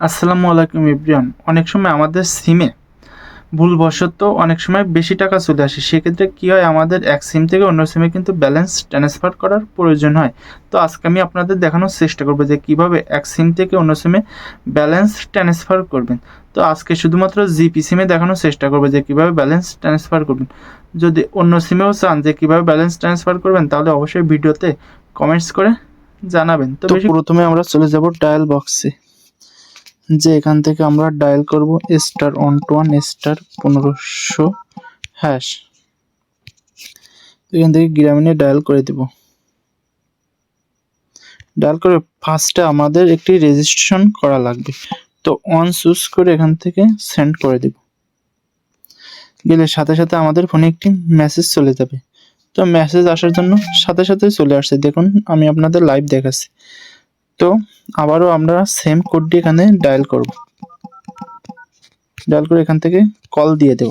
আসসালামু আলাইকুম ইব্রিয়ান অনেক সময় আমাদের সিমে ভুলবশত অনেক সময় বেশি টাকা চলে আসে। সেক্ষেত্রে কী হয় আমাদের এক সিম থেকে অন্য সিমে কিন্তু ব্যালেন্স ট্রান্সফার করার প্রয়োজন হয়। তো আজকে আমি আপনাদের দেখানোর চেষ্টা করব যে কীভাবে এক সিম থেকে অন্য সিমে ব্যালেন্স ট্রান্সফার করবেন। তো আজকে শুধুমাত্র জিপি সিমে দেখানোর চেষ্টা করব যে কীভাবে ব্যালেন্স ট্রান্সফার করবেন। যদি অন্য সিমেও চান যে কীভাবে ব্যালেন্স ট্রান্সফার করবেন তাহলে অবশ্যই ভিডিওতে কমেন্টস করে জানাবেন। তো প্রথমে আমরা চলে যাব ডায়াল বক্সে যে এখান থেকে আমরা ডায়াল করব star one two one star পনেরোশো হ্যাশ এখান থেকে গ্রামীণে ডায়াল করে দেব। ডায়াল করে ফার্স্টে আমাদের একটি রেজিস্ট্রেশন করা লাগবে। তো অন চুজ করে এখান থেকে সেন্ড করে দেব। গেলে সাথে সাথে আমাদের ফোনে একটি মেসেজ চলে যাবে। তো মেসেজ আসার জন্য সাথে সাথে চলে আসছে। দেখুন, আমি আপনাদের লাইভ দেখাচ্ছি। তো আবারও আমরা সেম কোডটি এখানে ডায়াল করব। ডায়াল করে এখান থেকে কল দিয়ে দেব।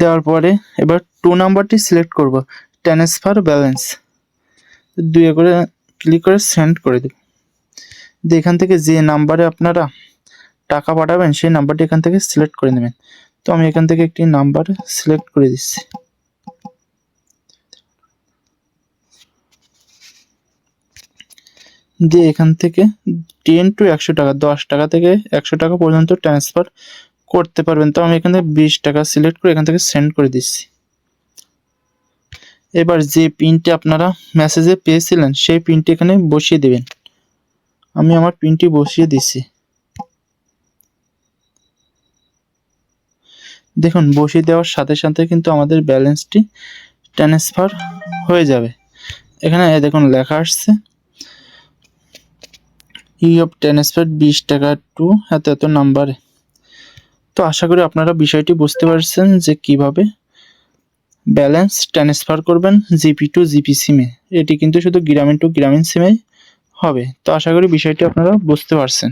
দেওয়ার পরে এবার টু নাম্বারটি সিলেক্ট করব ট্রান্সফার ব্যালেন্স দুয়ে করে ক্লিক করে সেন্ড করে দেব। দিয়ে এখান থেকে যে নাম্বারে আপনারা টাকা পাঠাবেন, সেই নাম্বারটি এখান থেকে সিলেক্ট করে নেবেন। তো আমি এখান থেকে একটি নাম্বার সিলেক্ট করে দিচ্ছি। দিয়ে এখান থেকে টেন টু একশো টাকা, দশ টাকা থেকে একশো টাকা পর্যন্ত ট্রান্সফার করতে পারবেন। তো আমি এখান থেকে বিশ টাকা সিলেক্ট করে এখান থেকে সেন্ড করে দিচ্ছি। এবার যে পিনটি আপনারা মেসেজে পেয়েছিলেন, সেই পিনটি এখানে বসিয়ে দেবেন। আমি আমার পিনটি বসিয়ে দিচ্ছি। দেখুন, বসিয়ে দেওয়ার সাথে সাথে কিন্তু আমাদের ব্যালেন্সটি ট্রান্সফার হয়ে যাবে। এখানে দেখুন, লেখা আসছে। ই অফ ট্রান্সফার বিশ টাকা টু এত এত নাম্বারে তো আশা করি আপনারা বিষয়টি বুঝতে পারছেন যে কীভাবে ব্যালেন্স ট্রান্সফার করবেন জিপি টু জিপি সিমে এটি কিন্তু শুধু গ্রামীণ টু গ্রামীণ সিমে হবে। তো আশা করি বিষয়টি আপনারা বুঝতে পারছেন।